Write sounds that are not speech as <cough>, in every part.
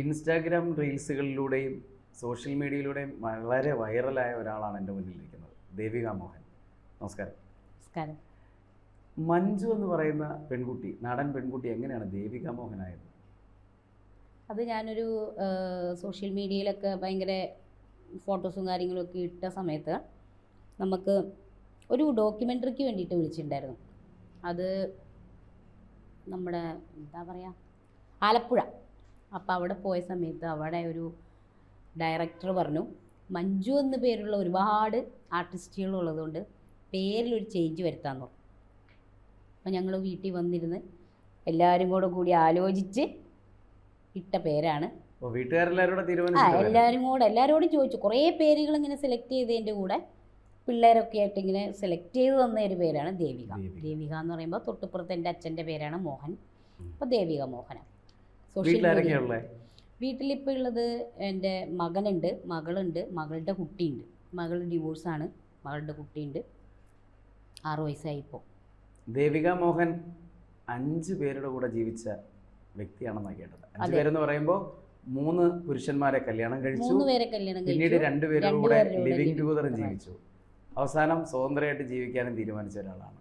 Instagram റീൽസുകളിലൂടെയും social മീഡിയയിലൂടെയും വളരെ വൈറലായ ഒരാളാണ് എന്റെ മുന്നിലിരിക്കുന്നത്. ദേവിക മോഹൻ. നമസ്കാരം. നമസ്കാരം. മഞ്ജു എന്ന് പറയുന്ന പെൺകുട്ടി നാടൻ പെൺകുട്ടി എങ്ങനെയാണ് ദേവിക മോഹനായത്? അത് ഞാനൊരു സോഷ്യൽ മീഡിയയിലൊക്കെ ഭയങ്കര ഫോട്ടോസും കാര്യങ്ങളൊക്കെ ഇട്ട സമയത്ത് നമുക്ക് ഒരു ഡോക്യുമെന്ററിക്ക് വേണ്ടിയിട്ട് വിളിച്ചിട്ടുണ്ടായിരുന്നു. അത് നമ്മുടെ എന്താ പറയുക ആലപ്പുഴ. അപ്പോൾ അവിടെ പോയ സമയത്ത് അവിടെ ഒരു ഡയറക്ടർ പറഞ്ഞു മഞ്ജു എന്ന പേരുള്ള ഒരുപാട് ആർട്ടിസ്റ്റുകൾ ഉള്ളതുകൊണ്ട് പേരിലൊരു ചേഞ്ച് വരുത്താമെന്ന് പറഞ്ഞു. അപ്പോൾ ഞങ്ങൾ വീട്ടിൽ വന്നിരുന്ന് എല്ലാവരും കൂടെ കൂടി ആലോചിച്ച് ഇട്ട പേരാണ്. ആ എല്ലാവരും കൂടെ എല്ലാവരോടും ചോദിച്ചു. കുറേ പേരുകൾ ഇങ്ങനെ സെലക്ട് ചെയ്തതിന്റെ കൂടെ പിള്ളേരൊക്കെ ആയിട്ട് ഇങ്ങനെ സെലക്ട് ചെയ്ത് തന്ന ഒരു പേരാണ് ദേവിക. ദേവിക. എന്ന് പറയുമ്പോൾ തൊട്ടുപുറത്ത് എന്റെ അച്ഛന്റെ പേരാണ് മോഹൻ. അപ്പോൾ ദേവിക മോഹന സോഷ്യൽ വീട്ടിലിപ്പോൾ ഉള്ളത് എന്റെ മകനുണ്ട് മകളുണ്ട് മകളുടെ കുട്ടിയുണ്ട്. മകൾ ഡിവോഴ്സാണ് മകളുടെ കുട്ടിയുണ്ട്. ആറ് വയസ്സായി ഇപ്പോൾ ദേവിക മോഹൻ അഞ്ച് പേരുടെ കൂടെ ജീവിച്ച വ്യക്തിയാണെന്നാണ് കേട്ടത്. അഞ്ച് പേരെന്ന് പറയുമ്പോൾ മൂന്ന് പുരുഷന്മാരെ കല്യാണം കഴിച്ചു. പിന്നീട് രണ്ടുപേരുടെ കൂടെ ലിവിങ് ടുഗദർ ജീവിച്ചു. അവസാനം സ്വതന്ത്രമായിട്ട് ജീവിക്കാനും തീരുമാനിച്ച ഒരാളാണ്.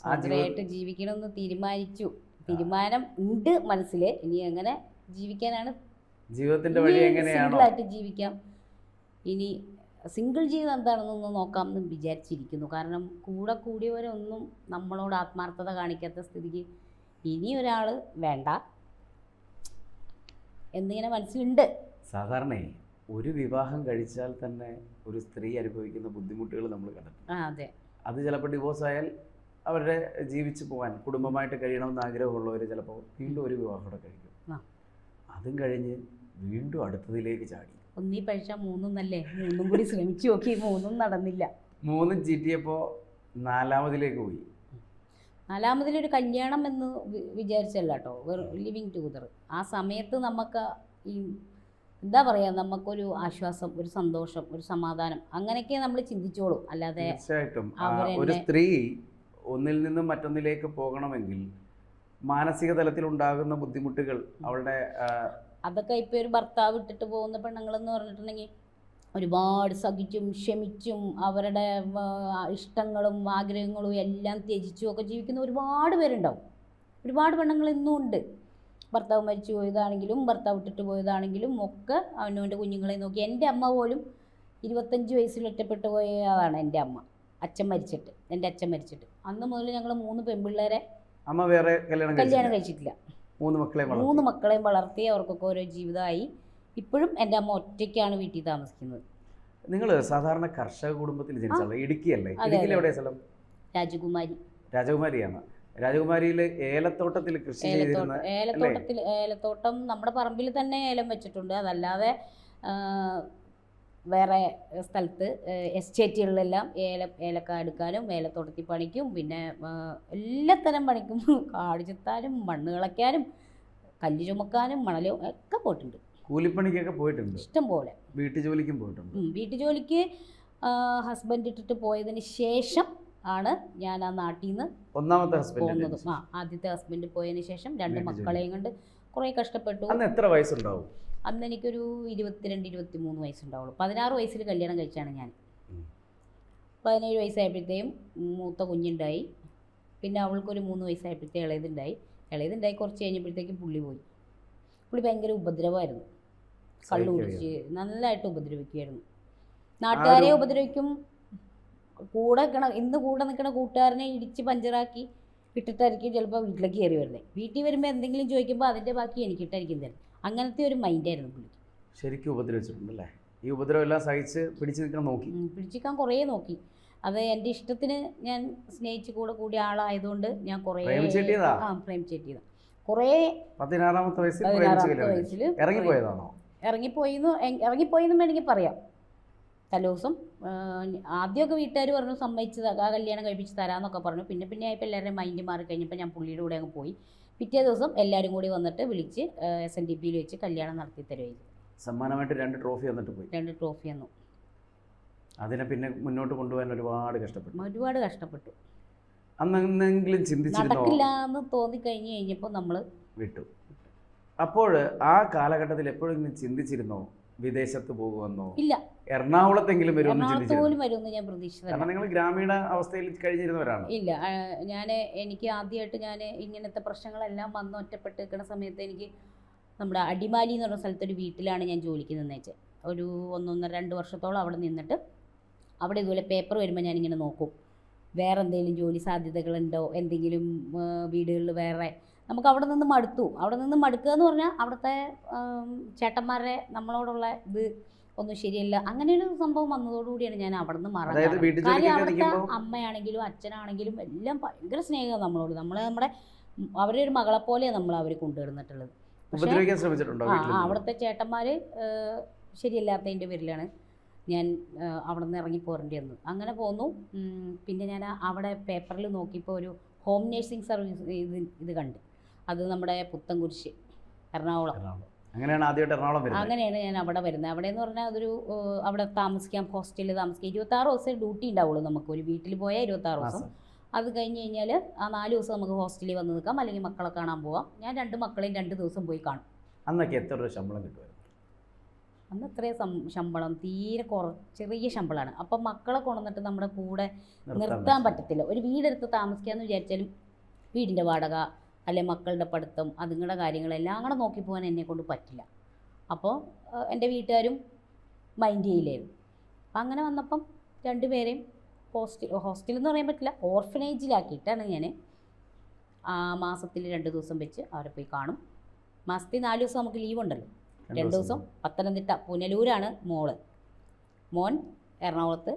സ്വതന്ത്രമായിട്ട് ജീവിക്കണമെന്ന് തീരുമാനിച്ചു. തീരുമാനം ഉണ്ട് മനസ്സിൽ ഇനി എങ്ങനെ ജീവിക്കാനാണ്? ജീവിതത്തിന്റെ വഴി എങ്ങനെയാണോ? ജീവിക്കാം. ഇനി സിംഗിൾ ജീവിതം എന്താണെന്നൊന്ന് നോക്കാം എന്ന് വിചാരിച്ചിരിക്കുന്നു. കാരണം കൂടെ കൂടിയവരൊന്നും നമ്മളോട് ആത്മാർത്ഥത കാണിക്കാത്ത സ്ഥിതിക്ക് ഇനി ഒരാൾ വേണ്ട. എന്നിങ്ങനെ മനസ്സിലുണ്ട്. സാധാരണ ഒരു വിവാഹം കഴിച്ചാൽ തന്നെ ഒരു സ്ത്രീ അനുഭവിക്കുന്ന ബുദ്ധിമുട്ടുകൾ നമ്മൾ കണ്ടു അത്. ചിലപ്പോൾ ഡിവോഴ്സ് ആയാൽ അവരുടെ ജീവിച്ചു പോകാൻ കുടുംബമായിട്ട് കഴിയണമെന്ന് ആഗ്രഹമുള്ളവർ ചിലപ്പോൾ വീണ്ടും ഒരു വിവാഹം കൂടെ കഴിക്കും. അതും കഴിഞ്ഞ് വീണ്ടും അടുത്തതിലേക്ക് ചാടി. ഒന്നീ പൈസ മൂന്നും അല്ലേ മൂന്നും കൂടി ശ്രമിച്ചു നോക്കി മൂന്നും നടന്നില്ല. മൂന്നും ചീറ്റിയപ്പോൾ നാലാമതിലേക്ക് പോയി. നാലാമതിലൊരു കല്യാണം എന്ന് വിചാരിച്ചല്ല കേട്ടോ ലിവിങ് ടുഗദർ ആ സമയത്ത് നമുക്ക് ഈ എന്താ പറയുക നമുക്കൊരു ആശ്വാസം ഒരു സന്തോഷം ഒരു സമാധാനം അങ്ങനെയൊക്കെ നമ്മൾ ചിന്തിച്ചോളൂ. അല്ലാതെ തീർച്ചയായിട്ടും. ഒരു സ്ത്രീ ഒന്നിൽ നിന്നും മറ്റൊന്നിലേക്ക് പോകണമെങ്കിൽ മാനസിക തലത്തിൽ ഉണ്ടാകുന്ന ബുദ്ധിമുട്ടുകൾ അവളുടെ അതൊക്കെ ഇപ്പോൾ ഒരു ഭർത്താവ് ഇട്ടിട്ട് പോകുന്ന പെണ്ണുങ്ങളെന്ന് പറഞ്ഞിട്ടുണ്ടെങ്കിൽ ഒരുപാട് സഹിച്ചും ക്ഷമിച്ചും അവരുടെ ഇഷ്ടങ്ങളും ആഗ്രഹങ്ങളും എല്ലാം ത്യജിച്ചും ഒക്കെ ജീവിക്കുന്ന ഒരുപാട് പേരുണ്ടാവും. ഒരുപാട് പെണ്ണുങ്ങൾ ഇന്നും ഉണ്ട്. ഭർത്താവ് മരിച്ചു പോയതാണെങ്കിലും ഭർത്താവ് ഇട്ടിട്ട് പോയതാണെങ്കിലും ഒക്കെ അവനവന്റെ കുഞ്ഞുങ്ങളെ നോക്കി. എന്റെ അമ്മ പോലും ഇരുപത്തഞ്ച് വയസ്സിൽ ഒറ്റപ്പെട്ടു പോയതാണ് എന്റെ അമ്മ. അച്ഛൻ മരിച്ചിട്ട് എന്റെ അച്ഛൻ മരിച്ചിട്ട്. അന്ന് മുതൽ ഞങ്ങൾ മൂന്ന് പെൺപിള്ളേരെ അമ്മ വേറെ കല്യാണം കല്യാണം കഴിച്ചിട്ടില്ല. മൂന്ന് മക്കളെ. മൂന്ന് മക്കളെയും വളർത്തി അവർക്കൊക്കെ ഓരോ ജീവിതമായി. ഇപ്പോഴും എന്റെ അമ്മ ഒറ്റയ്ക്കാണ് വീട്ടിൽ താമസിക്കുന്നത്. നിങ്ങൾ സാധാരണ കർഷക കുടുംബത്തിൽ ജനിച്ചത് ഇടുക്കിയല്ലേ? ഇടുക്കിയിൽ അതെ. എവിടെ സ്ഥലം? രാജകുമാരി. രാജകുമാരിയാണ്? രാജകുമാരിയിൽ ഏലത്തോട്ടത്തിൽ കൃഷി ചെയ്തിരുന്ന ഏലത്തോട്ടത്തിൽ ഏലത്തോട്ടം നമ്മുടെ പറമ്പിൽ തന്നെ ഏലം വെച്ചിട്ടുണ്ട്. അതല്ലാതെ വേറെ സ്ഥലത്ത് എസ്റ്റേറ്റുകളിലെല്ലാം ഏല ഏലക്ക എടുക്കാനും ഏലത്തോട്ടത്തിൽ പണിക്കും പിന്നെ എല്ലാത്തരം പണിക്കും <laughs> കാട് ചെത്താനും മണ്ണ് കളയ്ക്കാനും കല്ല് ചുമക്കാനും മണലും ഒക്കെ പോയിട്ടുണ്ട്. കൂലിപ്പണിക്കൊക്കെ പോയിട്ടുണ്ട്? ഇഷ്ടം പോലെ. വീട്ടു ജോലിക്കും പോയിട്ടുണ്ട്? വീട്ടു ജോലിക്ക് ഹസ്ബൻഡ് ഇട്ടിട്ട് പോയതിന് ശേഷം ആണ് ഞാൻ ആ നാട്ടിൽ നിന്ന് ഒന്നാമത്തെ ഹസ്ബൻഡ് ആ ആദ്യത്തെ ഹസ്ബൻഡ് പോയതിന് ശേഷം രണ്ട്. മക്കളെയും കൊണ്ട് കുറേ കഷ്ടപ്പെട്ടു. എത്ര വയസ്സുണ്ടാവും? അന്ന് എനിക്കൊരു ഇരുപത്തിരണ്ട് ഇരുപത്തി മൂന്ന് വയസ്സുണ്ടാവുള്ളൂ. പതിനാറ് വയസ്സിൽ കല്യാണം കഴിച്ചാണ് ഞാൻ. പതിനേഴ് വയസ്സായപ്പോഴത്തേയും മൂത്ത കുഞ്ഞുണ്ടായി. പിന്നെ അവൾക്കൊരു മൂന്ന് വയസ്സായപ്പോഴത്തേ ഇളയതുണ്ടായി. ഇളയതുണ്ടായി കുറച്ച് കഴിഞ്ഞപ്പോഴത്തേക്കും പുള്ളി പോയി. പുള്ളി ഭയങ്കര ഉപദ്രവമായിരുന്നു. കള്ളു കുടിച്ച് നല്ലതായിട്ട് ഉപദ്രവിക്കുമായിരുന്നു നാട്ടുകാരെ ഉപദ്രവിക്കും. കൂടെ നിൽക്കണ ഇന്ന് കൂടെ നിൽക്കണ കൂട്ടുകാരനെ ഇടിച്ച് പഞ്ചറാക്കി ഇട്ടിട്ടായിരിക്കും ചിലപ്പോൾ വീട്ടിലേക്ക് കയറി വരുന്നത് വീട്ടിൽ വരുമ്പോൾ എന്തെങ്കിലും ചോദിക്കുമ്പോൾ അതിന്റെ ബാക്കി എനിക്കിട്ടായിരിക്കും തരും അങ്ങനത്തെ ഒരു മൈൻഡായിരുന്നു പുള്ളിക്ക് ശരിക്കും ഉപദ്രവിച്ചിട്ടുണ്ടല്ലേ? ഈ ഉപദ്രവം എല്ലാം സഹിച്ച് പിടിച്ചു നിൽക്കാൻ നോക്കി. പിടിച്ചു നിൽക്കാൻ കുറേ നോക്കി. അത് എന്റെ ഇഷ്ടത്തിന് ഞാൻ സ്നേഹിച്ച് കൂടെ കൂടിയ ആളായതുകൊണ്ട് ഞാൻ കുറേ? ആ പ്രേമിച്ചെട്ടിയതാ കുറേ പതിനാറാമത്തെ വയസ്സിൽ പതിനാറാമത്തെ. ഇറങ്ങിപ്പോയതാണോ? ഇറങ്ങിപ്പോയിന്ന്. ഇറങ്ങിപ്പോയിന്നും വേണമെങ്കിൽ പറയാം. തലേദിവസം ആദ്യമൊക്കെ വീട്ടുകാർ പറഞ്ഞു സമ്മതിച്ച് ആ കല്യാണം കഴിപ്പിച്ച് തരാമെന്നൊക്കെ പറഞ്ഞു. പിന്നെ പിന്നെ ആയപ്പോൾ എല്ലാവരുടെയും മൈൻഡ് മാറി കഴിഞ്ഞപ്പോൾ ഞാൻ പുള്ളിയുടെ കൂടെ അങ്ങ് പോയി. പിറ്റേ ദിവസം എല്ലാവരും കൂടി വന്നിട്ട് വിളിച്ച് എസ് എൻ ഡി പിയിൽ വെച്ച് കല്യാണം നടത്തി തരുമായിരുന്നു സമ്മാനമായിട്ട് രണ്ട് ട്രോഫി വന്നിട്ട് പോയി. രണ്ട് ട്രോഫി തന്നു അതിനെ പിന്നെ മുന്നോട്ട് കൊണ്ടുപോകാൻ ഒരുപാട് കഷ്ടപ്പെട്ടു. ഒരുപാട് കഷ്ടപ്പെട്ടു. അന്നെങ്കിലും നടക്കില്ല എന്ന് തോന്നി കഴിഞ്ഞു കഴിഞ്ഞപ്പോൾ നമ്മൾ വിട്ടു. അപ്പോൾ ആ കാലഘട്ടത്തിൽ എപ്പോഴെങ്കിലും ചിന്തിച്ചിരുന്നോ? വിദേശത്ത് പോകുമെന്നോ? ഇല്ല. എറണാകുളത്തെങ്കിലും വരും എറണാകുളത്ത് പോലും വരുമെന്ന് ഞാൻ പ്രതീക്ഷിച്ചു കാരണം നിങ്ങൾ ഗ്രാമീണ അവസ്ഥയിൽ കഴിഞ്ഞിരുന്നവരാണ്. ഇല്ല. ഞാൻ എനിക്ക് ആദ്യമായിട്ട് ഞാൻ ഇങ്ങനത്തെ പ്രശ്നങ്ങളെല്ലാം വന്ന് ഒറ്റപ്പെട്ട് നിൽക്കുന്ന സമയത്ത് എനിക്ക് നമ്മുടെ അടിമാലി എന്ന് പറഞ്ഞ സ്ഥലത്തൊരു വീട്ടിലാണ് ഞാൻ ജോലിക്ക് നിന്നേച്ചത് ഒരു ഒന്നൊന്നര രണ്ട് വർഷത്തോളം അവിടെ നിന്നിട്ട് അവിടെ ഇതുപോലെ പേപ്പർ വരുമ്പോൾ ഞാനിങ്ങനെ നോക്കും. വേറെ എന്തെങ്കിലും ജോലി സാധ്യതകളുണ്ടോ? എന്തെങ്കിലും വീടുകളിൽ വേറെ നമുക്ക് അവിടെ നിന്ന് മടുത്തു. അവിടെ നിന്ന് മടുക്കുക എന്ന് പറഞ്ഞാൽ അവിടുത്തെ ചേട്ടന്മാരെ നമ്മളോടുള്ള ഇത് ഒന്നും ശരിയല്ല. അങ്ങനെ ഒരു സംഭവം വന്നതോടുകൂടിയാണ് ഞാൻ അവിടെ നിന്ന് മാറാൻ കാര്യം അവിടുത്തെ അമ്മയാണെങ്കിലും അച്ഛനാണെങ്കിലും എല്ലാം ഭയങ്കര സ്നേഹം നമ്മളോട്. നമ്മൾ നമ്മുടെ അവരെ ഒരു മകളെ പോലെയാണ് നമ്മൾ അവർ കൊണ്ടുവരുന്നിട്ടുള്ളത്. ആ അവിടുത്തെ ചേട്ടന്മാർ ശരിയല്ലാത്തതിന്റെ പേരിലാണ് ഞാൻ അവിടെ നിന്ന് ഇറങ്ങി പോരേണ്ടി വന്നു അങ്ങനെ പോന്നു. പിന്നെ ഞാൻ അവിടെ പേപ്പറിൽ നോക്കിയപ്പോൾ ഒരു ഹോം നേഴ്സിംഗ് സർവീസ് ഇത് ഇത് കണ്ട്. അത് നമ്മുടെ പുത്തൻകുരിശ് എറണാകുളം. അങ്ങനെയാണ് ആദ്യമായിട്ട് എറണാകുളം വരുന്നത്. അങ്ങനെയാണ് ഞാൻ അവിടെ വരുന്നത്. അവിടെ എന്ന് പറഞ്ഞാൽ അതൊരു അവിടെ താമസിക്കാം ഹോസ്റ്റലിൽ താമസിക്കാം. ഇരുപത്താറ് ദിവസം ഡ്യൂട്ടി ഉണ്ടാവുള്ളൂ നമുക്ക്. ഒരു വീട്ടിൽ പോയാൽ ഇരുപത്താറ് ദിവസം. അത് കഴിഞ്ഞ് കഴിഞ്ഞാൽ ആ നാല് ദിവസം നമുക്ക് ഹോസ്റ്റലിൽ വന്ന് നിൽക്കാം. അല്ലെങ്കിൽ മക്കളെ കാണാൻ പോവാം. ഞാൻ രണ്ട് മക്കളെയും രണ്ട് ദിവസം പോയി കാണും. അന്നൊക്കെ എത്ര രൂപ ശമ്പളം കിട്ടുമായിരുന്നു? അന്ന് അത്രയും ശമ്പളം തീരെ കുറ ചെറിയ ശമ്പളമാണ്. അപ്പം മക്കളെ കൊണ്ടുവന്നിട്ട് നമ്മുടെ കൂടെ നിർത്താൻ പറ്റത്തില്ല. ഒരു വീടെടുത്ത് താമസിക്കാമെന്ന് വിചാരിച്ചാലും വീടിന്റെ വാടക അല്ലെ മക്കളുടെ പഠിത്തം അതുങ്ങളുടെ കാര്യങ്ങളെല്ലാം കൂടെ നോക്കി പോകാൻ എന്നെ കൊണ്ട് പറ്റില്ല. അപ്പോൾ എന്റെ വീട്ടുകാരും മൈൻഡ് ചെയ്യില്ലായിരുന്നു. അപ്പം അങ്ങനെ വന്നപ്പം രണ്ടുപേരെയും ഹോസ്റ്റൽ ഹോസ്റ്റൽ എന്ന് പറയാൻ പറ്റില്ല ഓർഫനേജിലാക്കിയിട്ടാണ് ഞാൻ ആ മാസത്തിൽ രണ്ട് ദിവസം വെച്ച് അവരെ പോയി കാണും. മാസത്തിൽ നാല് ദിവസം നമുക്ക് ലീവ് ഉണ്ടല്ലോ. രണ്ട് ദിവസം പത്തനംതിട്ട പുനലൂരാണ് മോൾ. മോൻ എറണാകുളത്ത്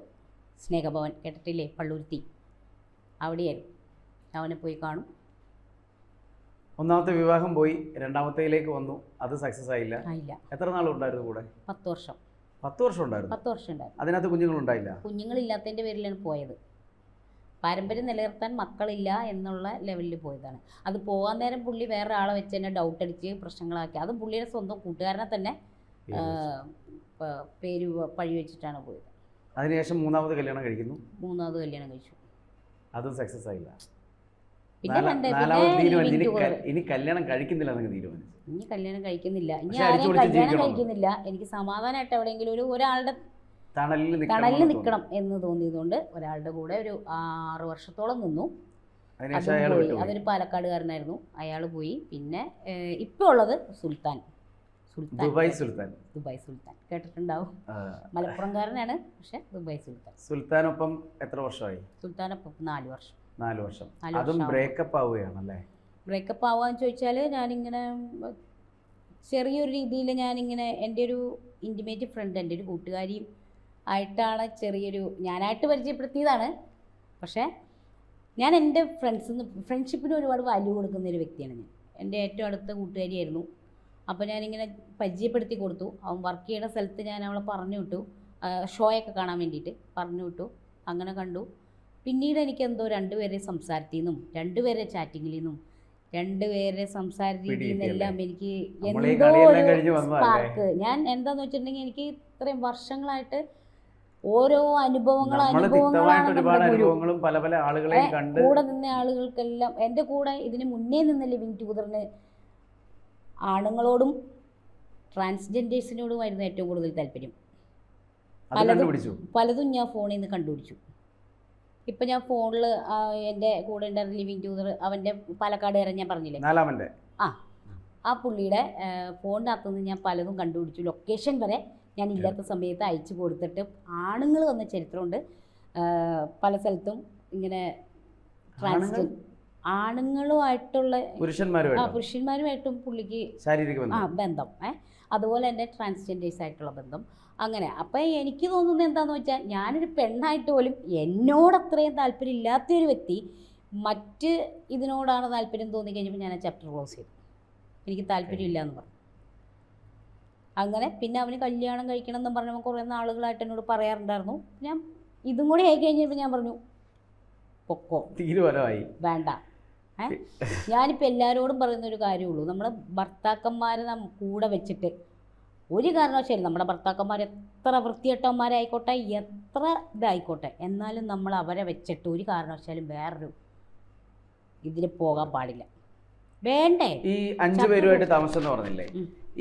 സ്നേഹഭവൻ കേട്ടിട്ടില്ലേ? പള്ളുരുത്തി. അവിടെയായിരുന്നു. അവനെ പോയി കാണും. ഒന്നാമത്തെ വിവാഹം പോയി രണ്ടാമത്തേലേക്ക് വന്നു. അത് സക്സസ് ആയില്ല. എത്ര എത്ര നാളുണ്ടായിരുന്നു കൂടെ? പത്ത് വർഷം. പത്ത് വർഷം ഉണ്ടായിരുന്നു? പത്ത് വർഷം ഉണ്ടായിരുന്നു. അതിനകത്ത് കുഞ്ഞുങ്ങളുണ്ടായില്ല? കുഞ്ഞുങ്ങളില്ലാത്തതിന്റെ പേരിലാണ് പോയത്. പാരമ്പര്യം നിലനിർത്താൻ മക്കളില്ല എന്നുള്ള ലെവലിൽ പോയതാണ്. അത് പോകാൻ നേരം പുള്ളി വേറെ ആളെ വെച്ച് തന്നെ ഡൗട്ട് അടിച്ച് പ്രശ്നങ്ങളാക്കി. അത് പുള്ളിയുടെ സ്വന്തം കൂട്ടുകാരനെ തന്നെ പേര് പഴി വെച്ചിട്ടാണ് പോയത്. അതിനുശേഷം മൂന്നാമത് കല്യാണം കഴിക്കുന്നു? മൂന്നാമത് കല്യാണം കഴിച്ചു. അതും സക്സസ് ആയില്ല. പിന്നെ ഇനി കല്യാണം കഴിക്കുന്നില്ല തീരുമാനിച്ചു. ഇനി കല്യാണം കഴിക്കുന്നില്ല. ഇനി ആരെയും കല്യാണം കഴിക്കുന്നില്ല. എനിക്ക് സമാധാനമായിട്ട് എവിടെയെങ്കിലും ഒരു ഒരാളുടെ തണലിൽ നിൽക്കണം എന്ന് തോന്നിയതുകൊണ്ട് ഒരാളുടെ കൂടെ ഒരു ആറ് വർഷത്തോളം നിന്നു. അതൊരു പാലക്കാടുകാരനായിരുന്നു. അയാൾ പോയി. പിന്നെ ഇപ്പോൾ ഉള്ളത് സുൽത്താൻ. ദുബായ് സുൽത്താൻ. ദുബായ് സുൽത്താൻ. കേട്ടിട്ടുണ്ടാവും. മലപ്പുറംകാരനാണ് പക്ഷെ ദുബായ് സുൽത്താൻ. സുൽത്താനൊപ്പം എത്ര വർഷമായി? സുൽത്താനൊപ്പം നാല് വർഷം. നാല് വർഷം. അതും ബ്രേക്കപ്പ് ആവുകയാണല്ലേ? ബ്രേക്കപ്പ് ആവാന്ന് ചോദിച്ചാൽ ഞാനിങ്ങനെ ചെറിയൊരു രീതിയിൽ ഞാനിങ്ങനെ എന്റെ ഒരു ഇന്റിമേറ്റ് ഫ്രണ്ട് എന്റെ ഒരു കൂട്ടുകാരിയും ആയിട്ടാണ് ചെറിയൊരു ഞാനായിട്ട് പരിചയപ്പെടുത്തിയതാണ്. പക്ഷേ ഞാൻ എന്റെ ഫ്രണ്ട്സിന്ന് ഫ്രണ്ട്ഷിപ്പിന് ഒരുപാട് വാല്യൂ കൊടുക്കുന്ന ഒരു വ്യക്തിയാണ് ഞാൻ. എന്റെ ഏറ്റവും അടുത്ത കൂട്ടുകാരിയായിരുന്നു. അപ്പോൾ ഞാനിങ്ങനെ പരിചയപ്പെടുത്തി കൊടുത്തു. അവൻ വർക്ക് ചെയ്യുന്ന സ്ഥലത്ത് ഞാൻ അവളെ പറഞ്ഞു വിട്ടു ഷോയൊക്കെ കാണാൻ വേണ്ടിയിട്ട് പറഞ്ഞു വിട്ടു അങ്ങനെ കണ്ടു. പിന്നീട് എനിക്ക് എന്തോ രണ്ടുപേരെ സംസാരത്തിൽ നിന്നും രണ്ടുപേരെ ചാറ്റിങ്ങിൽ നിന്നും രണ്ടുപേരെ സംസാര രീതിയിൽ നിന്നെല്ലാം എനിക്ക് എന്തോ ഒരു? സ്പാർക്ക് ഞാൻ എന്താന്ന് വെച്ചിട്ടുണ്ടെങ്കിൽ എനിക്ക് ഇത്രയും വർഷങ്ങളായിട്ട് ഓരോ അനുഭവങ്ങൾ അനുഭവങ്ങളാണ് പല പല ആളുകളെ കണ്ട് കൂടെ നിന്ന ആളുകൾക്കെല്ലാം എന്റെ കൂടെ ഇതിന് മുന്നേ നിന്ന ലിവിങ് ടൂതറിന് ആണുങ്ങളോടും ട്രാൻസ്ജെൻഡേഴ്സിനോടും ആയിരുന്നു ഏറ്റവും കൂടുതൽ താല്പര്യം. പലതും- പലതും ഞാൻ ഫോണിൽ നിന്ന് കണ്ടുപിടിച്ചു. ഇപ്പം ഞാൻ ഫോണിൽ എന്റെ കൂടെ ഉണ്ടായിരുന്ന ലിവിങ് ടൂതർ പാലക്കാട് പാലക്കാടുകാരൻ ഞാൻ പറഞ്ഞില്ലേ? നാലാമന്റെ ആ. ആ പുള്ളിയുടെ ഫോണിനകത്തു നിന്ന് ഞാൻ പലതും കണ്ടുപിടിച്ചു. ലൊക്കേഷൻ വരെ ഞാൻ ഇല്ലാത്ത സമയത്ത് അയച്ചു കൊടുത്തിട്ട് ആണുങ്ങൾ വന്ന ചരിത്രമുണ്ട്. പല സ്ഥലത്തും ഇങ്ങനെ ട്രാൻസ്ജെ ആണുങ്ങൾ? ആണുങ്ങളുമായിട്ടുള്ള പുരുഷന്മാരുമായിട്ട്? പുരുഷന്മാരുമായിട്ടും പുള്ളിക്ക് ശാരീരിക ആ ബന്ധം. ഏ? അതുപോലെ തന്നെ ട്രാൻസ്ജെൻഡേഴ്സ് ആയിട്ടുള്ള ബന്ധം. അങ്ങനെ. അപ്പം എനിക്ക് തോന്നുന്നത് എന്താണെന്ന് വെച്ചാൽ ഞാനൊരു പെണ്ണായിട്ട് പോലും എന്നോട് അത്രയും താല്പര്യം ഇല്ലാത്തൊരു വ്യക്തി മറ്റ് ഇതിനോടാണ് താല്പര്യം തോന്നി കഴിഞ്ഞപ്പോൾ ഞാൻ ആ ചാപ്റ്റർ ക്ലോസ് ചെയ്തു. എനിക്ക് താല്പര്യമില്ല എന്ന് പറഞ്ഞു. അങ്ങനെ പിന്നെ അവന് കല്യാണം കഴിക്കണം എന്ന് പറഞ്ഞപ്പോൾ കുറേ നാളുകളായിട്ട് എന്നോട് പറയാറുണ്ടായിരുന്നു. ഞാൻ ഇതും കൂടി ആയി കഴിഞ്ഞപ്പോൾ ഞാൻ പറഞ്ഞു പൊക്കോ? തീരുമാനമായി. വേണ്ട. ഞാനിപ്പോൾ എല്ലാവരോടും പറയുന്ന ഒരു കാര്യമുള്ളൂ. നമ്മൾ ഭർത്താക്കന്മാരെ നം കൂടെ വെച്ചിട്ട് ഒരു കാരണവശാലും നമ്മുടെ ഭർത്താക്കന്മാർ എത്ര വൃത്തികെട്ടവന്മാരായിക്കോട്ടെ എത്ര ഇതായിക്കോട്ടെ എന്നാലും നമ്മൾ അവരെ വെച്ചിട്ട് ഒരു കാരണവശാലും വേറൊരു ഇതിൽ പോകാൻ പാടില്ല. വേണ്ടേ? ഈ അഞ്ചു പേരുമായിട്ട് താമസം എന്ന് പറഞ്ഞില്ലേ.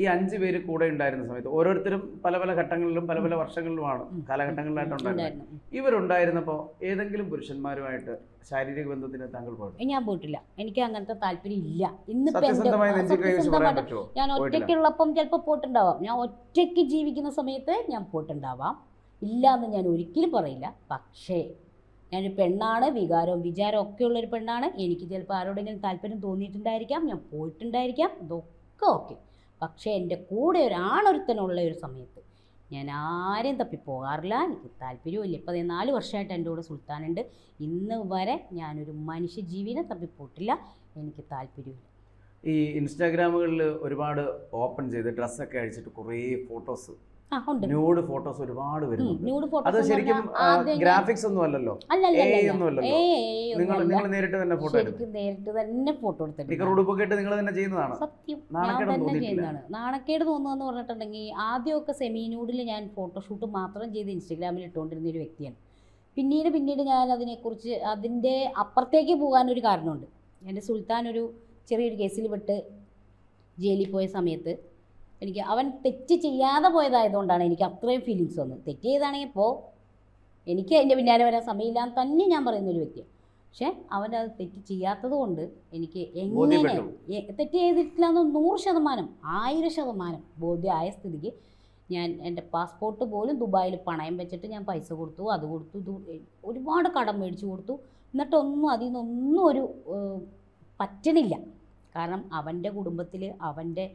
ഈ അഞ്ച് പേര് കൂടെ ഉണ്ടായിരുന്ന സമയത്ത് ഓരോരുത്തരും പല പല ഘട്ടങ്ങളിലും പല പല വർഷങ്ങളിലുമാണ്. കാലഘട്ടങ്ങളിലായിട്ട് ഉണ്ടായിരുന്നത്. ഇവരുണ്ടായിരുന്നപ്പോൾ ഏതെങ്കിലും പുരുഷന്മാരുമായിട്ട് ശാരീരിക ബന്ധത്തിന് താങ്കൾ പോയി ഞാൻ പോയിട്ടില്ല. എനിക്ക് അങ്ങനത്തെ താല്പര്യം ഇല്ല. ഇന്നിപ്പോ ഞാൻ. ഒറ്റയ്ക്കുള്ളപ്പം ചിലപ്പോൾ പോയിട്ടുണ്ടാവാം. ഞാൻ ഒറ്റയ്ക്ക് ജീവിക്കുന്ന സമയത്ത് ഞാൻ പോയിട്ടുണ്ടാവാം. ഇല്ല എന്ന് ഞാൻ ഒരിക്കലും പറയില്ല. പക്ഷേ ഞാനൊരു പെണ്ണാണ്. വികാരവും വിചാരവും ഒക്കെ ഉള്ളൊരു പെണ്ണാണ്. എനിക്ക് ചിലപ്പോൾ ആരോടെങ്കിലും താല്പര്യം തോന്നിയിട്ടുണ്ടായിരിക്കാം. ഞാൻ പോയിട്ടുണ്ടായിരിക്കാം. ഇതൊക്കെ ഓക്കെ. പക്ഷേ എന്റെ കൂടെ ഒരാളൊരുത്തനുള്ള ഒരു സമയത്ത് ഞാൻ ആരെയും തപ്പി പോകാറില്ല എനിക്ക് താല്പര്യമില്ല ഇപ്പോൾ നാല് വർഷമായിട്ട് എന്റെ കൂടെ സുൽത്താനുണ്ട്. ഇന്ന് വരെ ഞാനൊരു മനുഷ്യജീവിനെ തപ്പി പോയിട്ടില്ല എനിക്ക് താല്പര്യമില്ല ഈ ഇൻസ്റ്റാഗ്രാമുകളിൽ ഒരുപാട് ഓപ്പൺ ചെയ്ത് ഡ്രസ്സൊക്കെ അഴിച്ചിട്ട് കുറേ ഫോട്ടോസ് ന്യൂഡ് ഫോട്ടോസ് ഒരുപാട് വരുന്നുണ്ട്. അത് ശരിക്കും ഗ്രാഫിക്സ് ഒന്നും അല്ലല്ലോ. നിങ്ങൾ നിങ്ങൾ നേരിട്ട് തന്നെ ഫോട്ടോ നേരിട്ട് തന്നെ ഫോട്ടോ എടുത്തിട്ട് എടുത്തിട്ടുണ്ട് ഉടുപ്പൊക്കെ ഇട്ട് നിങ്ങൾ തന്നെ ചെയ്യുന്നതാണ്. സത്യം. തോന്നിയിട്ടില്ല? ചെയ്യുന്നതാണ്. നാണക്കേട് തോന്നുന്നു പറഞ്ഞിട്ടുണ്ടെങ്കിൽ ആദ്യമൊക്കെ സെമി ന്യൂഡിൽ ഞാൻ ഫോട്ടോഷൂട്ട് മാത്രം ചെയ്ത് ഇൻസ്റ്റഗ്രാമിൽ ഇട്ടുകൊണ്ടിരുന്ന ഒരു വ്യക്തിയാണ്. പിന്നീട് പിന്നീട് ഞാൻ അതിനെക്കുറിച്ച് അതിന്റെ അപ്പുറത്തേക്ക് പോകാനൊരു കാരണമുണ്ട്. എന്റെ സുൽത്താൻ ഒരു ചെറിയൊരു കേസിൽ പെട്ട് ജയിലിൽ പോയ സമയത്ത് എനിക്ക് അവൻ തെറ്റ് ചെയ്യാതെ പോയതായതുകൊണ്ടാണ് എനിക്ക് അത്രയും ഫീലിങ്സ് വന്നത്. തെറ്റ് ചെയ്താണെങ്കിൽ ഇപ്പോൾ എനിക്ക് അതിന്റെ പിന്നാലെ വരാൻ സമയമില്ല എന്ന് തന്നെ ഞാൻ പറയുന്ന ഒരു വ്യക്തിയാണ്. പക്ഷേ അവൻ അത് തെറ്റ് ചെയ്യാത്തത് കൊണ്ട് എനിക്ക് എങ്ങനെ തെറ്റ് ചെയ്തിട്ടില്ല എന്ന് നൂറ് ശതമാനം ആയിരം ശതമാനം ബോധ്യമായ സ്ഥിതിക്ക് ഞാൻ എന്റെ പാസ്പോർട്ട് പോലും ദുബായിൽ പണയം വെച്ചിട്ട് ഞാൻ പൈസ കൊടുത്തു അത് കൊടുത്തു ഇത് ഒരുപാട് കടം മേടിച്ചു കൊടുത്തു. എന്നിട്ടൊന്നും അതിൽ നിന്നൊന്നും ഒരു പറ്റണില്ല. കാരണം അവന്റെ കുടുംബത്തിൽ അവന്റെ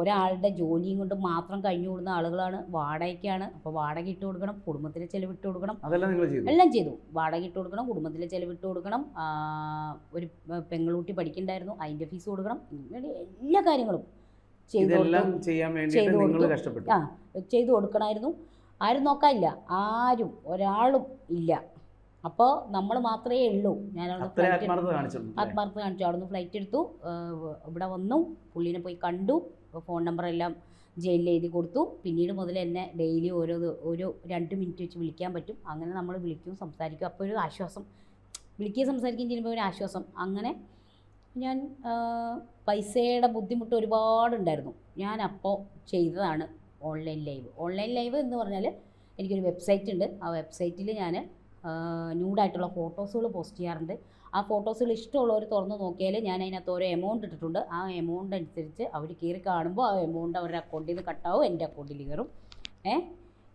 ഒരാളുടെ ജോലിയും കൊണ്ട് മാത്രം കഴിഞ്ഞു കൂടുന്ന ആളുകളാണ് വാടകയ്ക്കാണ്. അപ്പോൾ വാടക ഇട്ട് കൊടുക്കണം കുടുംബത്തിലെ ചെലവിട്ട് കൊടുക്കണം. എല്ലാം ചെയ്തു. വാടക ഇട്ട് കൊടുക്കണം കുടുംബത്തിലെ ചെലവിട്ട് കൊടുക്കണം. ഒരു പെങ്ങളൂട്ടി പഠിക്കണ്ടായിരുന്നു അതിന്റെ ഫീസ് കൊടുക്കണം. എല്ലാ കാര്യങ്ങളും ചെയ്തു കൊടുത്തു. ആ ചെയ്തു കൊടുക്കണമായിരുന്നു. ആരും നോക്കാനില്ല. ആരും ഒരാളും ഇല്ല. അപ്പോൾ നമ്മൾ മാത്രമേ ഉള്ളൂ. ഞാൻ ആത്മാർത്ഥ ആത്മാർത്ഥത കാണിച്ചു. അവിടുന്ന് ഫ്ലൈറ്റ് എടുത്തു. ഇവിടെ വന്നു. പുള്ളീനെ പോയി കണ്ടു. ഫോൺ നമ്പറെല്ലാം ജയിലിൽ എഴുതി കൊടുത്തു. പിന്നീട് മുതൽ എന്നെ ഡെയിലി ഓരോ ഒരു രണ്ട് മിനിറ്റ് വെച്ച് വിളിക്കാൻ പറ്റും. അങ്ങനെ നമ്മൾ വിളിക്കും സംസാരിക്കും. അപ്പോൾ ഒരു ആശ്വാസം. വിളിക്കുകയും സംസാരിക്കുകയും ചെയ്യുമ്പോൾ ഒരു ആശ്വാസം. അങ്ങനെ ഞാൻ പൈസയുടെ ബുദ്ധിമുട്ട് ഒരുപാടുണ്ടായിരുന്നു. ഞാൻ അപ്പോൾ ചെയ്തതാണ് ഓൺലൈൻ ലൈവ് ഓൺലൈൻ ലൈവ് എന്ന് പറഞ്ഞാൽ എനിക്കൊരു വെബ്സൈറ്റ് ഉണ്ട്. ആ വെബ്സൈറ്റിൽ ഞാൻ ന്യൂഡായിട്ടുള്ള ഫോട്ടോസുകൾ പോസ്റ്റ് ചെയ്യാറുണ്ട്. ആ ഫോട്ടോസിൽ ഇഷ്ടമുള്ളവർ തുറന്ന് നോക്കിയാൽ ഞാൻ അതിനകത്ത് ഓരോ എമൗണ്ട് ഇട്ടിട്ടുണ്ട്. ആ എമൗണ്ട് അനുസരിച്ച് അവർ കയറി കാണുമ്പോൾ ആ എമൗണ്ട് അവരുടെ അക്കൗണ്ടിൽ നിന്ന് കട്ടാവും എന്റെ അക്കൗണ്ടിൽ കയറും. ഏ?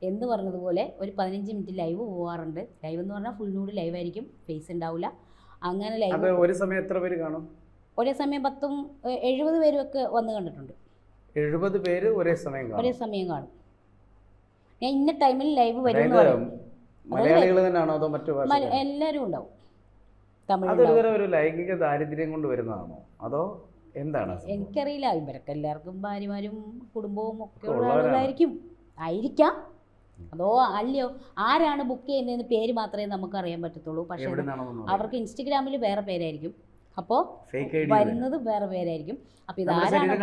എന്ന് പറഞ്ഞതുപോലെ ഒരു പതിനഞ്ച് മിനിറ്റ് ലൈവ് പോകാറുണ്ട് ലൈവ് എന്ന് പറഞ്ഞാൽ ഫുൾ നൂഡ് ലൈവ് ആയിരിക്കും. ഫേസ് ഉണ്ടാവില്ല അങ്ങനെ ലൈവ് ഒരു സമയം എത്ര പേര് കാണും? ഒരേ സമയം പത്തും എഴുപത് പേരും ഒക്കെ വന്ന് കണ്ടിട്ടുണ്ട്. എഴുപത് പേര് ഒരേ സമയം ഒരേ സമയം കാണും. ഞാൻ ഇന്ന ടൈമിൽ ലൈവ് വരും മലയാളികൾ തന്നെയാണോ അതോ മറ്റു എല്ലാവരും ഉണ്ടാവും. തമിഴ് ഒരു ലൈംഗിക ദാരിദ്ര്യം കൊണ്ട് വരുന്നതാണോ? അതോ എന്താണ് എനിക്കറിയില്ല. ഇവരൊക്കെ എല്ലാവർക്കും ഭാര്യമാരും കുടുംബവും ഒക്കെ ഉള്ളവരായിരിക്കും. ആയിരിക്കാം. അതോ അല്ലയോ? ആരാണ് ബുക്ക് ചെയ്യുന്നതെന്ന് പേര് മാത്രമേ നമുക്ക് അറിയാൻ പറ്റത്തുള്ളൂ. പക്ഷേ അവർക്ക് ഇൻസ്റ്റഗ്രാമിൽ വേറെ പേരായിരിക്കും. അപ്പോൾ വരുന്നത് വേറെ പേരായിരിക്കും. അപ്പോൾ ഇത് ആരാണ്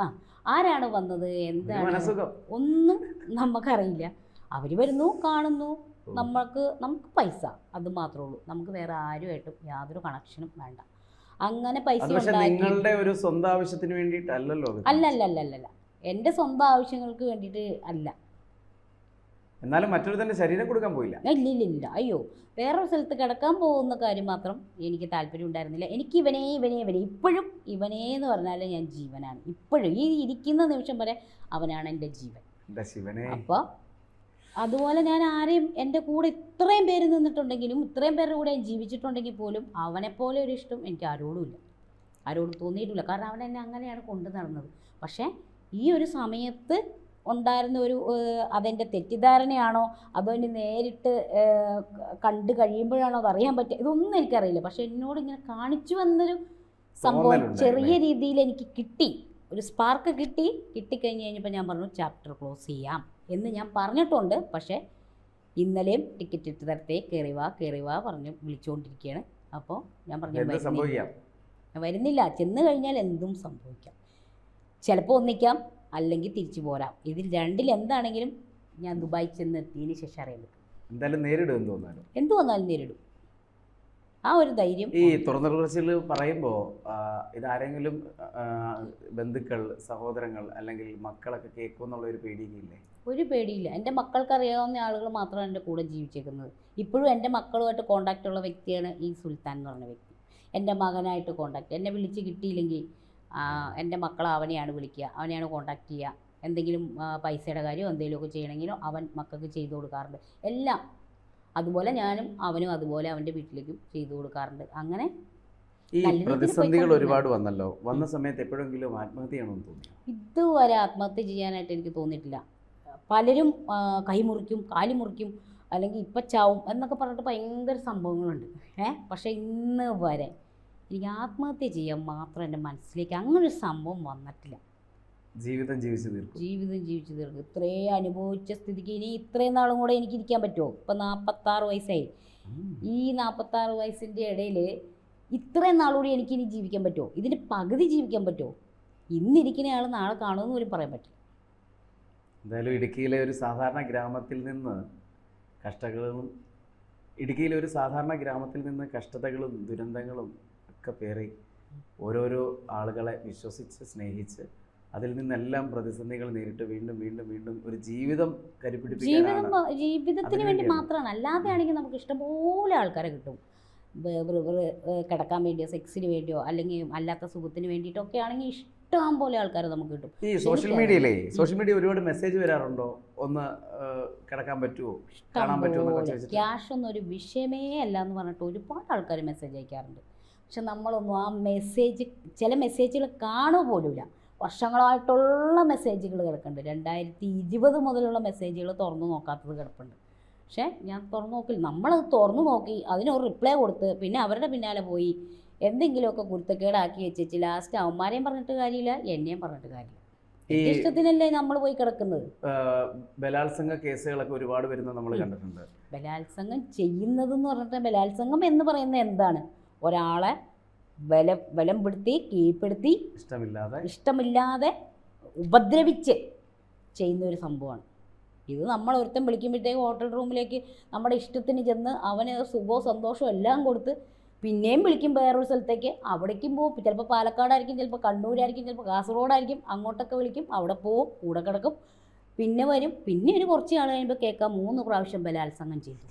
ആ ആരാണ് വന്നത്? എന്താണ്? ഒന്നും നമുക്കറിയില്ല. അവർ വരുന്നു കാണുന്നു. നമ്മൾക്ക് നമുക്ക് പൈസ അത് മാത്രമേ ഉള്ളൂ. നമുക്ക് വേറെ ആരുമായിട്ടും യാതൊരു കണക്ഷനും വേണ്ട. അങ്ങനെ പൈസ നിങ്ങളുടെ ഒരു സ്വന്തം ആവശ്യത്തിന് വേണ്ടിയിട്ടല്ലല്ലോ അത് അല്ല അല്ല അല്ല അല്ല അല്ല. എന്റെ സ്വന്തം ആവശ്യങ്ങൾക്ക് വേണ്ടിയിട്ട് അല്ല. എന്നാലും മറ്റൊരു തന്നെ ശരീരം കൊടുക്കാൻ പോയില്ല. ഇല്ല ഇല്ല ഇല്ല. അയ്യോ വേറൊരു സ്ഥലത്ത് കിടക്കാൻ പോകുന്ന കാര്യം മാത്രം എനിക്ക് താല്പര്യം ഉണ്ടായിരുന്നില്ല. എനിക്ക് ഇവനെ ഇവനെ ഇവനെ ഇപ്പോഴും ഇവനെ എന്ന് പറഞ്ഞാൽ ഞാൻ ജീവനാണ്. ഇപ്പോഴും ഈ ഇരിക്കുന്ന നിമിഷം വരെ അവനാണ് എന്റെ ജീവൻ. അപ്പോൾ അതുപോലെ ഞാൻ ആരെയും എന്റെ കൂടെ ഇത്രയും പേര് നിന്നിട്ടുണ്ടെങ്കിലും ഇത്രയും പേരുടെ കൂടെ ഞാൻ ജീവിച്ചിട്ടുണ്ടെങ്കിൽ പോലും അവനെപ്പോലെ ഒരു ഇഷ്ടം എനിക്ക് ആരോടുമില്ല ആരോടും തോന്നിയിട്ടില്ല. കാരണം അവൻ എന്നെ അങ്ങനെയാണ് കൊണ്ടു നടന്നത്. പക്ഷേ ഈ ഒരു സമയത്ത് ഉണ്ടായിരുന്ന ഒരു അതെന്റെ തെറ്റിദ്ധാരണയാണോ? അതോ നേരിട്ട് കണ്ടു കഴിയുമ്പോഴാണോ അത് അറിയാൻ പറ്റുക ഇതൊന്നും എനിക്കറിയില്ല. പക്ഷെ എന്നോട് ഇങ്ങനെ കാണിച്ചു വന്നൊരു സംഭവം ചെറിയ രീതിയിൽ എനിക്ക് കിട്ടി. ഒരു സ്പാർക്ക് കിട്ടി കിട്ടിക്കഴിഞ്ഞ് കഴിഞ്ഞപ്പോൾ ഞാൻ പറഞ്ഞു ചാപ്റ്റർ ക്ലോസ് ചെയ്യാം. എന്ന് ഞാൻ പറഞ്ഞിട്ടുണ്ട്. പക്ഷേ ഇന്നലെയും ടിക്കറ്റ് ഇട്ട് തരത്തെ കയറിവാ കയറിവാ കയറി പറഞ്ഞ് വിളിച്ചുകൊണ്ടിരിക്കുകയാണ് അപ്പോൾ ഞാൻ പറഞ്ഞു ഞാൻ വരുന്നില്ല. ചെന്ന് കഴിഞ്ഞാൽ എന്തും സംഭവിക്കാം. ചിലപ്പോൾ ഒന്നിക്കാം അല്ലെങ്കിൽ തിരിച്ചു പോരാം. ഇതിൽ രണ്ടിൽ എന്താണെങ്കിലും ഞാൻ ദുബായി ചെന്ന് എത്തിയതിന് ശേഷം അറിയാൻ പറ്റും. എന്തായാലും നേരിടും എന്ത് വന്നാലും നേരിടും. ആ ഒരു ധൈര്യം ഈ തുറന്ന കുറച്ചിൽ പറയുമ്പോൾ ഇതാരെങ്കിലും ബന്ധുക്കൾ സഹോദരങ്ങൾ അല്ലെങ്കിൽ മക്കളൊക്കെ കേൾക്കുമെന്നുള്ള ഒരു പേടിയില്ലേ ഒരു പേടിയില്ല. എന്റെ മക്കൾക്ക് അറിയാവുന്ന ആളുകൾ മാത്രമാണ് എന്റെ കൂടെ ജീവിച്ചേക്കുന്നത്. ഇപ്പോഴും എന്റെ മക്കളുമായിട്ട് കോണ്ടാക്റ്റ് ഉള്ള വ്യക്തിയാണ് ഈ സുൽത്താൻ എന്ന് പറഞ്ഞ വ്യക്തി. എന്റെ മകനായിട്ട് കോണ്ടാക്ട് എന്നെ വിളിച്ച് കിട്ടിയില്ലെങ്കിൽ എന്റെ മക്കൾ അവനെയാണ് വിളിക്കുക അവനെയാണ് കോണ്ടാക്ട് ചെയ്യുക. എന്തെങ്കിലും പൈസയുടെ കാര്യമോ എന്തെങ്കിലുമൊക്കെ ചെയ്യണമെങ്കിലോ അവൻ മക്കൾക്ക് ചെയ്തു കൊടുക്കാറുണ്ട്. എല്ലാം അതുപോലെ ഞാനും അവനും അതുപോലെ അവന്റെ വീട്ടിലേക്കും ചെയ്തു കൊടുക്കാറുണ്ട്. അങ്ങനെ ഈ പ്രതിസന്ധികൾ ഒരുപാട് വന്നല്ലോ. വന്ന സമയത്ത് എപ്പോഴെങ്കിലും ആത്മഹത്യ ചെയ്യണമെന്ന് തോന്നി ഇതുവരെ ആത്മഹത്യ ചെയ്യാനായിട്ട് എനിക്ക് തോന്നിയിട്ടില്ല. പലരും കൈമുറിക്കും കാലി മുറിക്കും അല്ലെങ്കിൽ ഇപ്പം ചാവും എന്നൊക്കെ പറഞ്ഞിട്ട് ഭയങ്കര സംഭവങ്ങളുണ്ട്. ഏ? പക്ഷേ ഇന്ന് വരെ എനിക്ക് ആത്മഹത്യ ചെയ്യാൻ മാത്രം എന്റെ മനസ്സിലേക്ക് അങ്ങനൊരു ഒരു സംഭവം വന്നിട്ടില്ല. ജീവിതം ജീവിച്ചു തീർക്കും. ജീവിതം ജീവിച്ചു തീർക്കും. ഇത്രയും അനുഭവിച്ച സ്ഥിതിക്ക് ഇനി ഇത്രയും നാളും കൂടെ എനിക്ക് ഇരിക്കാൻ പറ്റുമോ? ഇപ്പം നാൽപ്പത്താറ് വയസ്സായി. ഈ നാൽപ്പത്താറ് വയസ്സിന്റെ ഇടയിൽ ഇത്രയും നാളുകൂടി എനിക്ക് ഇനി ജീവിക്കാൻ പറ്റുമോ? ഇതിന്റെ പകുതി ജീവിക്കാൻ പറ്റുമോ? ഇന്നിരിക്കുന്ന ആൾ നാളെ കാണുമെന്ന് പോലും പറയാൻ പറ്റില്ല. എന്തായാലും ഇടുക്കിയിലെ ഒരു സാധാരണ ഗ്രാമത്തിൽ നിന്ന് കഷ്ടകളും ഇടുക്കിയിലെ ഒരു സാധാരണ ഗ്രാമത്തിൽ നിന്ന് കഷ്ടതകളും ദുരന്തങ്ങളും ഒക്കെ പേറി ഓരോരോ ആളുകളെ വിശ്വസിച്ച് സ്നേഹിച്ച് അതിൽ നിന്നെല്ലാം പ്രതിസന്ധികൾ നേരിട്ട് വീണ്ടും വീണ്ടും വീണ്ടും ഒരു ജീവിതം ജീവിതം ജീവിതത്തിന് വേണ്ടി മാത്രമാണ്. അല്ലാതെ ആണെങ്കിൽ നമുക്ക് ഇഷ്ടംപോലെ ആൾക്കാരെ കിട്ടും. കിടക്കാൻ വേണ്ടിയോ സെക്സിന് വേണ്ടിയോ അല്ലെങ്കിൽ അല്ലാത്ത സുഖത്തിന് വേണ്ടിയിട്ടോ ഒക്കെ ആണെങ്കിൽ ഇഷ്ടം പോലെ ആൾക്കാരെ നമുക്ക് കിട്ടും. ഈ സോഷ്യൽ മീഡിയയിലേ സോഷ്യൽ മീഡിയ ഒരുപാട് മെസ്സേജ് വരാറുണ്ടോ? ഒന്ന് കിടക്കാൻ പറ്റുമോ കാണാൻ പറ്റുമോ ക്യാഷ് ഒന്നും ഒരു വിഷയമേ അല്ല എന്ന് പറഞ്ഞിട്ട് ഒരുപാട് ആൾക്കാർ മെസ്സേജ് അയക്കാറുണ്ട്. പക്ഷെ നമ്മളൊന്നും ആ മെസ്സേജ് ചില മെസ്സേജുകൾ കാണുക പോലുമില്ല. വർഷങ്ങളായിട്ടുള്ള മെസ്സേജുകൾ കിടക്കുന്നുണ്ട്. രണ്ടായിരത്തി ഇരുപത് മുതലുള്ള മെസ്സേജുകൾ തുറന്നു നോക്കാത്തത് കിടപ്പുണ്ട്. പക്ഷേ ഞാൻ തുറന്നു നോക്കില്ല. നമ്മളത് തുറന്നു നോക്കി അതിനൊരു റിപ്ലൈ കൊടുത്ത് പിന്നെ അവരുടെ പിന്നാലെ പോയി എന്തെങ്കിലുമൊക്കെ കുരുത്തക്കേടാക്കി വെച്ച് ലാസ്റ്റ് അവന്മാരെയും പറഞ്ഞിട്ട് കാര്യമില്ല എന്നെയും പറഞ്ഞിട്ട് കാര്യമില്ല. ഇഷ്ടത്തിനല്ലേ നമ്മൾ പോയി കിടക്കുന്നത്? ബലാത്സംഗ കേസുകളൊക്കെ ഒരുപാട് വരുന്നത് നമ്മൾ. കണ്ടിട്ടുണ്ട്. ബലാത്സംഗം ചെയ്യുന്നതെന്ന് പറഞ്ഞിട്ട് ബലാത്സംഗം എന്ന് പറയുന്നത് എന്താണ്? ഒരാളെ ബല ബലം പെടുത്തി കീഴ്പ്പെടുത്തി ഇഷ്ടമില്ലാതെ ഇഷ്ടമില്ലാതെ ഉപദ്രവിച്ച് ചെയ്യുന്ന ഒരു സംഭവമാണ്. ഇത് നമ്മൾ ഒരുത്തൻ വിളിക്കുമ്പോഴത്തേക്ക് ഹോട്ടൽ റൂമിലേക്ക് നമ്മുടെ ഇഷ്ടത്തിന് ചെന്ന് അവന് സുഖവും സന്തോഷവും എല്ലാം കൊടുത്ത് പിന്നെയും വിളിക്കും വേറൊരു സ്ഥലത്തേക്ക്. അവിടേക്കും പോകും ചിലപ്പോൾ പാലക്കാടായിരിക്കും ചിലപ്പോൾ കണ്ണൂരായിരിക്കും ചിലപ്പോൾ കാസർഗോഡായിരിക്കും. അങ്ങോട്ടൊക്കെ വിളിക്കും. അവിടെ പോവും കൂടെ കിടക്കും. പിന്നെ വരും. പിന്നെ ഒരു കുറച്ച് നാൾ കഴിയുമ്പോൾ കേൾക്കാം മൂന്ന് പ്രാവശ്യം ബലാത്സംഗം ചെയ്തു.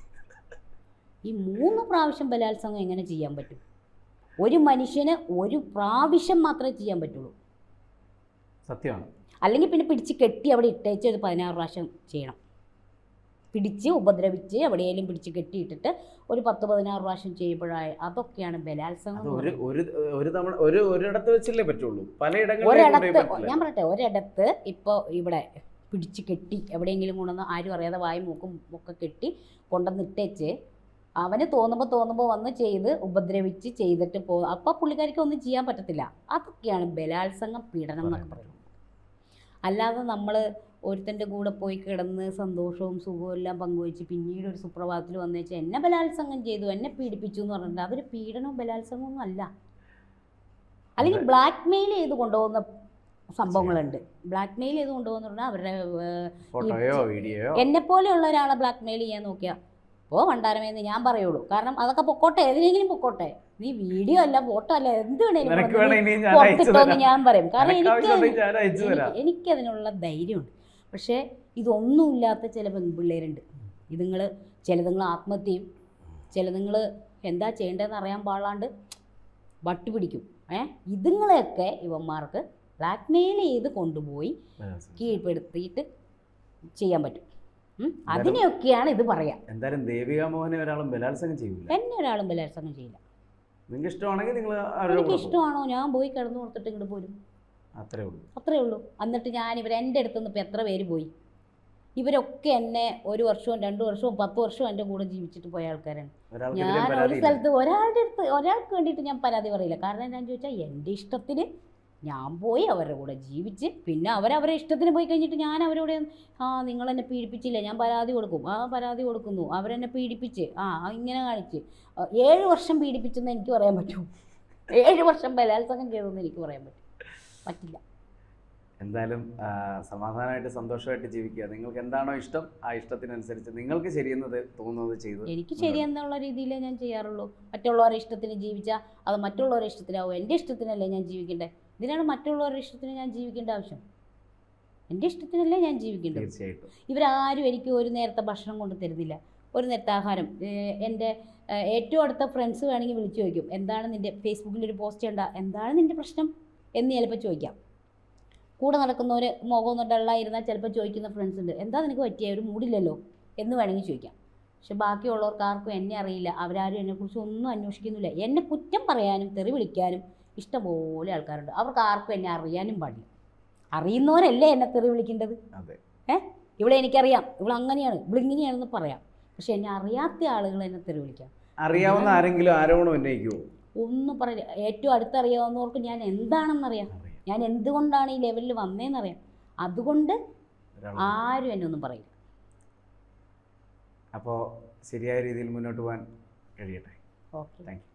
ഈ മൂന്ന് പ്രാവശ്യം ബലാത്സംഗം എങ്ങനെ ചെയ്യാൻ പറ്റും? ഒരു മനുഷ്യന് ഒരു പ്രാവശ്യം മാത്രമേ ചെയ്യാൻ പറ്റുള്ളൂ. സത്യമാണ്. അല്ലെങ്കിൽ പിന്നെ പിടിച്ച് കെട്ടി അവിടെ ഇട്ടേച്ച് ഒരു പതിനാറ് പ്രാവശ്യം ചെയ്യണം. പിടിച്ച് ഉപദ്രവിച്ച് എവിടെയെങ്കിലും പിടിച്ച് കെട്ടിയിട്ടിട്ട് ഒരു പത്ത് പതിനാറ് പ്രാവശ്യം ചെയ്യുമ്പോഴായ അതൊക്കെയാണ് ബലാത്സംഗം ഒരു ഒരു ഒരു തവണ ഒരു ഒരിടത്ത് വെച്ചല്ലേ പറ്റുള്ളൂ. ഒരിടത്ത് ഞാൻ പറയട്ടെ ഒരിടത്ത് ഇപ്പോൾ ഇവിടെ പിടിച്ച് കെട്ടി എവിടെയെങ്കിലും കൊണ്ടുവന്ന് ആരും അറിയാതെ വായും മൂക്കും ഒക്കെ കെട്ടി കൊണ്ടുവന്നിട്ടേച്ച് അവന് തോന്നുമ്പോൾ തോന്നുമ്പോൾ വന്ന് ചെയ്ത് ഉപദ്രവിച്ച് ചെയ്തിട്ട് പോ അപ്പോൾ പുള്ളിക്കാരിക്ക് ഒന്നും ചെയ്യാൻ പറ്റത്തില്ല. അതൊക്കെയാണ് ബലാത്സംഗം പീഡനം എന്നൊക്കെ പറയുന്നത്. അല്ലാതെ നമ്മൾ ഒരുത്തന്റെ കൂടെ പോയി കിടന്ന് സന്തോഷവും സുഖവും എല്ലാം പങ്കുവെച്ച് പിന്നീട് ഒരു സുപ്രഭാതത്തിൽ വന്നേച്ച് എന്നെ ബലാത്സംഗം ചെയ്തു എന്നെ പീഡിപ്പിച്ചു എന്ന് പറഞ്ഞിട്ട് അവർ പീഡനവും ബലാത്സംഗവും ഒന്നും അല്ല. അല്ലെങ്കിൽ ബ്ലാക്ക് മെയിൽ ചെയ്ത് കൊണ്ടുപോകുന്ന സംഭവങ്ങളുണ്ട്. ബ്ലാക്ക് മെയിൽ ചെയ്ത് കൊണ്ടുപോകുന്ന പറഞ്ഞാൽ അവരുടെ എന്നെ പോലെയുള്ള ഒരാളെ ബ്ലാക്ക് മെയിൽ ചെയ്യാൻ നോക്കിയാൽ ഓ വണ്ടാരമേന്ന് ഞാൻ പറയുള്ളൂ. കാരണം അതൊക്കെ പൊക്കോട്ടെ ഏതിനെങ്കിലും പൊക്കോട്ടെ. നീ വീഡിയോ അല്ല ഫോട്ടോ അല്ല എന്ത് വേണേലും ഞാൻ അയച്ചു പുറത്തിട്ടോന്ന് ഞാൻ പറയും. കാരണം എനിക്ക് എനിക്കതിനുള്ള ധൈര്യമുണ്ട്. പക്ഷേ ഇതൊന്നുമില്ലാത്ത ചില പെൺപിള്ളേരുണ്ട്. ഇതുങ്ങൾ ചിലതുങ്ങൾ ആത്മഹത്യയും ചിലതുങ്ങൾ എന്താ ചെയ്യേണ്ടതെന്ന് അറിയാൻ പാടാണ്ട് വട്ടി പിടിക്കും. ഏ? ഇതുങ്ങളെയൊക്കെ ഇവന്മാർക്ക് ബ്ലാക്ക്മെയിൽ ചെയ്ത് കൊണ്ടുപോയി കീഴ്പ്പെടുത്തിയിട്ട് ചെയ്യാൻ പറ്റും? അതിനെയൊക്കെയാണ് ഇത് പറയാം. എന്തായാലും ദേവിക മോഹനെ ഒരാളും ബലാത്സംഗം ചെയ്യില്ല എന്നെ ഒരാളും ബലാത്സംഗം ചെയ്യില്ല നിങ്ങൾക്ക് ഇഷ്ടമാണെങ്കിൽ നിങ്ങൾ എനിക്ക് ഇഷ്ടമാണോ? ഞാൻ പോയി കിടന്നു കൊടുത്തിട്ട് ഇങ്ങോട്ട് പോരും. അത്രേ ഉള്ളൂ. അത്രേ ഉള്ളൂ. എന്നിട്ട് ഞാൻ ഇവർ എന്റെ അടുത്ത് നിന്ന് ഇപ്പോൾ എത്ര പേര് പോയി? ഇവരൊക്കെ എന്നെ ഒരു വർഷവും രണ്ട് വർഷവും പത്ത് വർഷവും എന്റെ കൂടെ ജീവിച്ചിട്ട് പോയ ആൾക്കാരാണ്. ഞാൻ ഒരു സ്ഥലത്ത് ഒരാളുടെ അടുത്ത് ഒരാൾക്ക് വേണ്ടിയിട്ട് ഞാൻ പരാതി പറയില്ല. കാരണം എന്താണെന്ന് ചോദിച്ചാൽ എന്റെ ഇഷ്ടത്തിന് ഞാൻ പോയി അവരുടെ കൂടെ ജീവിച്ച് പിന്നെ അവരവരെ ഇഷ്ടത്തിന് പോയി കഴിഞ്ഞിട്ട് ഞാൻ അവരോട് ആ നിങ്ങൾ എന്നെ പീഡിപ്പിച്ചില്ല? ഞാൻ പരാതി കൊടുക്കും. ആ പരാതി കൊടുക്കുന്നു. അവരെന്നെ പീഡിപ്പിച്ച്. ആ ഇങ്ങനെ കാണിച്ച്. ഏഴ് വർഷം പീഡിപ്പിച്ചെന്ന് എനിക്ക് പറയാൻ പറ്റും. ഏഴ് വർഷം ബലാത്സംഗം ചെയ്തെന്ന് എനിക്ക് പറയാൻ പറ്റും. പറ്റില്ല. എന്തായാലും സമാധാനമായിട്ട് സന്തോഷമായിട്ട് ജീവിക്കുക. നിങ്ങൾക്ക് എന്താണോ ഇഷ്ടം ആ ഇഷ്ടത്തിനനുസരിച്ച് നിങ്ങൾക്ക് ശരിയെന്നത് തോന്നുന്നത് ചെയ്തു എനിക്ക് ശരിയെന്നുള്ള രീതിയിലേ ഞാൻ ചെയ്യാറുള്ളൂ. മറ്റുള്ളവരുടെ ഇഷ്ടത്തിന് ജീവിച്ചാൽ അത് മറ്റുള്ളവരുടെ ഇഷ്ടത്തിലാവും. എന്റെ ഇഷ്ടത്തിനല്ലേ ഞാൻ ജീവിക്കണ്ടേ? ഇതിനാണ് മറ്റുള്ളവരുടെ ഇഷ്ടത്തിന് ഞാൻ ജീവിക്കേണ്ട ആവശ്യം. എന്റെ ഇഷ്ടത്തിനല്ലേ ഞാൻ ജീവിക്കേണ്ടത്. തീർച്ചയായിട്ടും. ഇവരാരും എനിക്ക് ഒരു നേരത്തെ ഭക്ഷണം കൊണ്ട് തരുന്നില്ല. ഒരു നേരത്തെ ആഹാരം. എന്റെ ഏറ്റവും അടുത്ത ഫ്രണ്ട്സ് വേണമെങ്കിൽ വിളിച്ചു ചോദിക്കും. എന്താണ് നിന്റെ ഫേസ്ബുക്കിൽ ഒരു പോസ്റ്റ് കണ്ട? എന്താണ് നിന്റെ പ്രശ്നം? എന്ന് ചിലപ്പോൾ ചോദിക്കാം. കൂടെ നടക്കുന്നവർ മുഖമൊന്ന് ഡള്ളായിരുന്നാൽ ചിലപ്പോൾ ചോദിക്കുന്ന ഫ്രണ്ട്സ് ഉണ്ട്. എന്താ നിനക്ക് പറ്റിയ? ഒരു മൂടില്ലല്ലോ? എന്ന് വേണമെങ്കിൽ ചോദിക്കാം. പക്ഷെ ബാക്കിയുള്ളവർക്ക് ആർക്കും എന്നെ അറിയില്ല. അവരാരും എന്നെക്കുറിച്ച് ഒന്നും അന്വേഷിക്കുന്നില്ല. എന്നെ കുറ്റം പറയാനും തെറി വിളിക്കാനും ഇഷ്ടംപോലെ ആൾക്കാരുണ്ട്. അവർക്ക് ആർക്കും എന്നെ അറിയാനും പാടില്ല. അറിയുന്നവരല്ലേ എന്നെ തെറി വിളിക്കേണ്ടത്? ഏ? ഇവിടെ എനിക്കറിയാം. ഇവിടെ അങ്ങനെയാണ്. ഇവിടെ ഇങ്ങനെയാണെന്ന് പറയാം. പക്ഷെ എന്നെ അറിയാത്ത ആളുകൾ എന്നെ തെറി വിളിക്കാം. അറിയാവുന്ന ആരെങ്കിലും ആരോപണം ഉന്നയിക്കുമോ ഒന്നും പറയില്ല. ഏറ്റവും അടുത്തറിയാവുന്നവർക്ക് ഞാൻ എന്താണെന്നറിയാം. ഞാൻ എന്തുകൊണ്ടാണ് ഈ ലെവലിൽ വന്നതെന്നറിയാം അതുകൊണ്ട് ആരും എന്നെ ഒന്നും പറയില്ല. അപ്പോൾ ശരിയായ രീതിയിൽ മുന്നോട്ട് പോകാൻ കഴിയട്ടെ. ഓക്കെ. Thank you.